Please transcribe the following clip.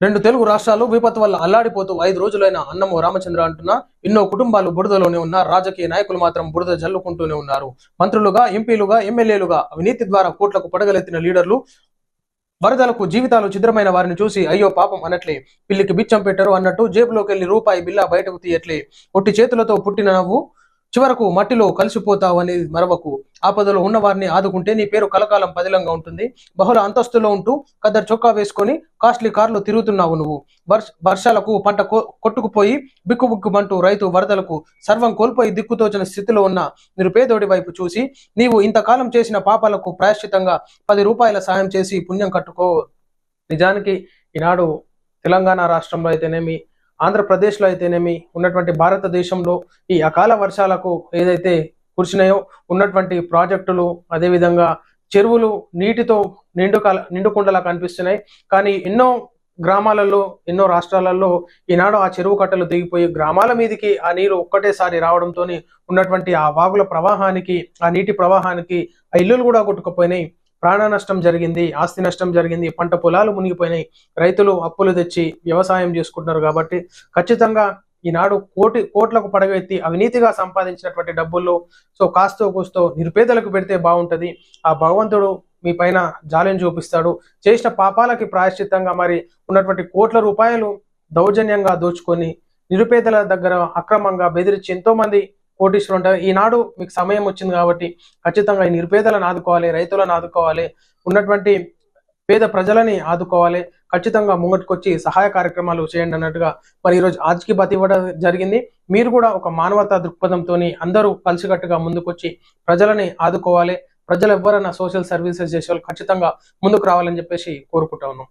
రెండు తెలుగు రాష్ట్రాలు విపత్తు వల్ల అల్లాడిపోతూ ఐదు రోజులైన అన్నము రామచంద్ర అంటున్న ఎన్నో కుటుంబాలు బురదలోనే ఉన్న రాజకీయ నాయకులు మాత్రం బురద జల్లుకుంటూనే ఉన్నారు. మంత్రులుగా ఎంపీలుగా ఎమ్మెల్యేలుగా అవినీతి ద్వారా కోట్లకు పడగలెత్తిన లీడర్లు వరదలకు జీవితాలు ఛిద్రమైన వారిని చూసి అయ్యో పాపం అనట్లే పిల్లికి బిచ్చం పెట్టరు అన్నట్టు జేబులోకి వెళ్ళి రూపాయి బిల్లా బయటకు తీయట్లే. ఒట్టి చేతులతో పుట్టిన నవ్వు చివరకు మట్టిలో కలిసిపోతావు అనేది మరవకు. ఆపదలో ఉన్న వారిని ఆదుకుంటే నీ పేరు కలకాలం పదిలంగా ఉంటుంది. బహుళ అంతస్తులో ఉంటూ కద్దరు చొక్కా వేసుకొని కాస్ట్లీ కార్లు తిరుగుతున్నావు నువ్వు. వర్ష వర్షాలకు పంట కొట్టుకుపోయి బిక్కుబుక్కుమంటూ రైతు వరదలకు సర్వం కోల్పోయి దిక్కుతోచిన స్థితిలో ఉన్న నిరుపేదోడి వైపు చూసి నీవు ఇంతకాలం చేసిన పాపాలకు ప్రాయశ్చితంగా పది రూపాయల సాయం చేసి పుణ్యం కట్టుకో. నిజానికి ఈనాడు తెలంగాణ రాష్ట్రంలో అయితేనేమి ఆంధ్రప్రదేశ్లో అయితేనేమి ఉన్నటువంటి భారతదేశంలో ఈ అకాల వర్షాలకు ఏదైతే కురిసినాయో ఉన్నటువంటి ప్రాజెక్టులు అదేవిధంగా చెరువులు నీటితో నిండుకాల నిండుకుండలా కనిపిస్తున్నాయి. కానీ ఎన్నో గ్రామాలలో ఎన్నో రాష్ట్రాలలో ఈనాడు ఆ చెరువు కట్టలు దిగిపోయి గ్రామాల మీదకి ఆ నీరు ఒక్కటేసారి రావడంతో ఉన్నటువంటి ఆ వాగుల ప్రవాహానికి ఆ నీటి ప్రవాహానికి ఆ ఇల్లులు కూడా కొట్టుకుపోయినాయి. ప్రాణ నష్టం జరిగింది ఆస్తి నష్టం జరిగింది పంట పొలాలు మునిగిపోయినాయి రైతులు అప్పులు తెచ్చి వ్యవసాయం చేసుకుంటున్నారు కాబట్టి ఖచ్చితంగా ఈనాడు కోటి కోట్లకు పడగెత్తి అవినీతిగా సంపాదించినటువంటి డబ్బుల్లో సో కాస్తో కూస్తో నిరుపేదలకు పెడితే బాగుంటుంది. ఆ భగవంతుడు మీ పైన జాలిని చూపిస్తాడు. చేసిన పాపాలకి ప్రాయశ్చిత్తంగా మరి ఉన్నటువంటి కోట్ల రూపాయలు దౌర్జన్యంగా దోచుకొని నిరుపేదల దగ్గర అక్రమంగా బెదిరించి ఎంతోమంది కోటీశ్వరులు ఉంటారు ఈనాడు మీకు సమయం వచ్చింది కాబట్టి ఖచ్చితంగా ఈ నిరుపేదలను ఆదుకోవాలి రైతులను ఆదుకోవాలి ఉన్నటువంటి పేద ప్రజలని ఆదుకోవాలి. ఖచ్చితంగా ముంగట్టుకొచ్చి సహాయ కార్యక్రమాలు చేయండి అన్నట్టుగా మరి ఈరోజు ఆజ్కి బతి ఇవ్వడం జరిగింది. మీరు కూడా ఒక మానవతా దృక్పథంతో అందరూ కలిసికట్టుగా ముందుకొచ్చి ప్రజలని ఆదుకోవాలి. ప్రజలు ఎవరైనా సోషల్ సర్వీసెస్ చేసే వాళ్ళు ఖచ్చితంగా ముందుకు రావాలని చెప్పేసి కోరుకుంటా ఉన్నాం.